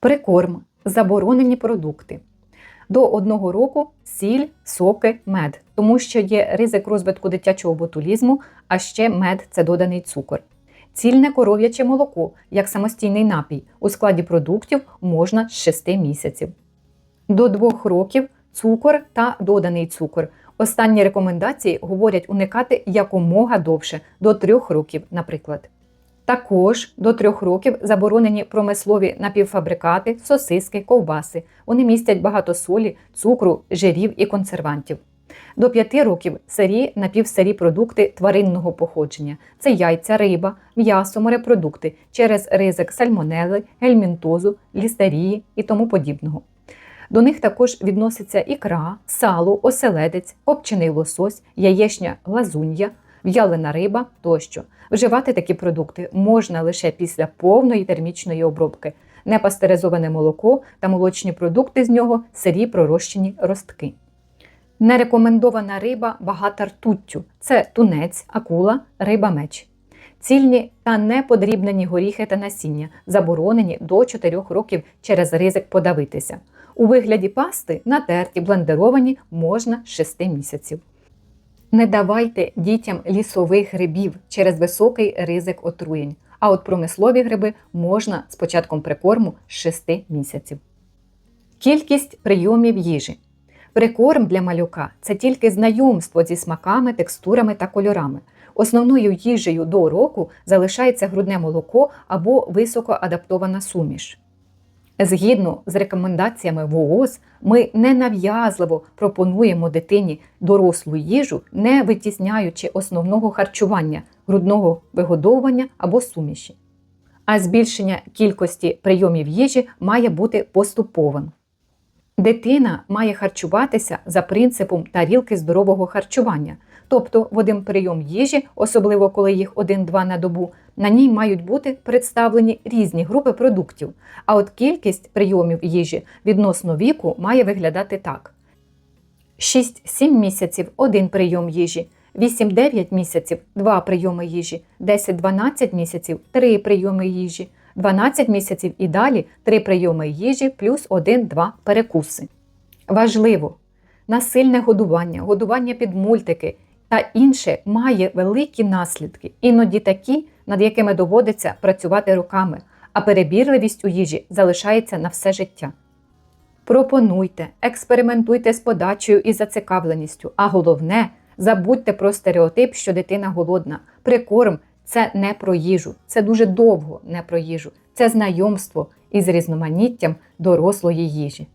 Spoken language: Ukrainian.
Прикорм, заборонені продукти. До одного року сіль, соки, мед, тому що є ризик розвитку дитячого ботулізму, а ще мед це доданий цукор. Цільне коров'яче молоко як самостійний напій у складі продуктів можна з 6 місяців. До 2 років цукор та доданий цукор. Останні рекомендації говорять уникати якомога довше, до 3 років, наприклад. Також до 3 років заборонені промислові напівфабрикати, сосиски, ковбаси. Вони містять багато солі, цукру, жирів і консервантів. До 5 років сирі напівсирі продукти тваринного походження це яйця, риба, м'ясо, морепродукти через ризик сальмонели, гельмінтозу, лістерії і тому подібного. До них також відноситься ікра, сало, оселедець, копчений лосось, яєчня глазунья, в'ялена риба тощо. Вживати такі продукти можна лише після повної термічної обробки, непастеризоване молоко та молочні продукти з нього сирі пророщені ростки. Нерекомендована риба багата ртуттю це тунець, акула, риба меч. Цільні та неподрібнені горіхи та насіння заборонені до 4 років через ризик подавитися. У вигляді пасти натерті, блендеровані можна з 6 місяців. Не давайте дітям лісових грибів через високий ризик отруєнь. А от промислові гриби можна з початком прикорму з 6 місяців. Кількість прийомів їжі. Прикорм для малюка це тільки знайомство зі смаками, текстурами та кольорами. Основною їжею до року залишається грудне молоко або високоадаптована суміш. Згідно з рекомендаціями ВООЗ, ми ненав'язливо пропонуємо дитині дорослу їжу, не витісняючи основного харчування, грудного вигодовування або суміші. А збільшення кількості прийомів їжі має бути поступовим. Дитина має харчуватися за принципом тарілки здорового харчування, тобто в один прийом їжі, особливо коли їх один-два на добу, на ній мають бути представлені різні групи продуктів. А от кількість прийомів їжі відносно віку має виглядати так: 6-7 місяців один прийом їжі, 8-9 місяців два прийоми їжі, 10-12 місяців три прийоми їжі. 12 місяців і далі 3 прийоми їжі плюс 1-2 перекуси. Важливо! Насильне годування, годування під мультики та інше має великі наслідки, іноді такі, над якими доводиться працювати руками, а перебірливість у їжі залишається на все життя. Пропонуйте, експериментуйте з подачею і зацікавленістю, а головне, забудьте про стереотип, що дитина голодна. Прикорм це не про їжу, це дуже довго не про їжу, це знайомство із різноманіттям дорослої їжі.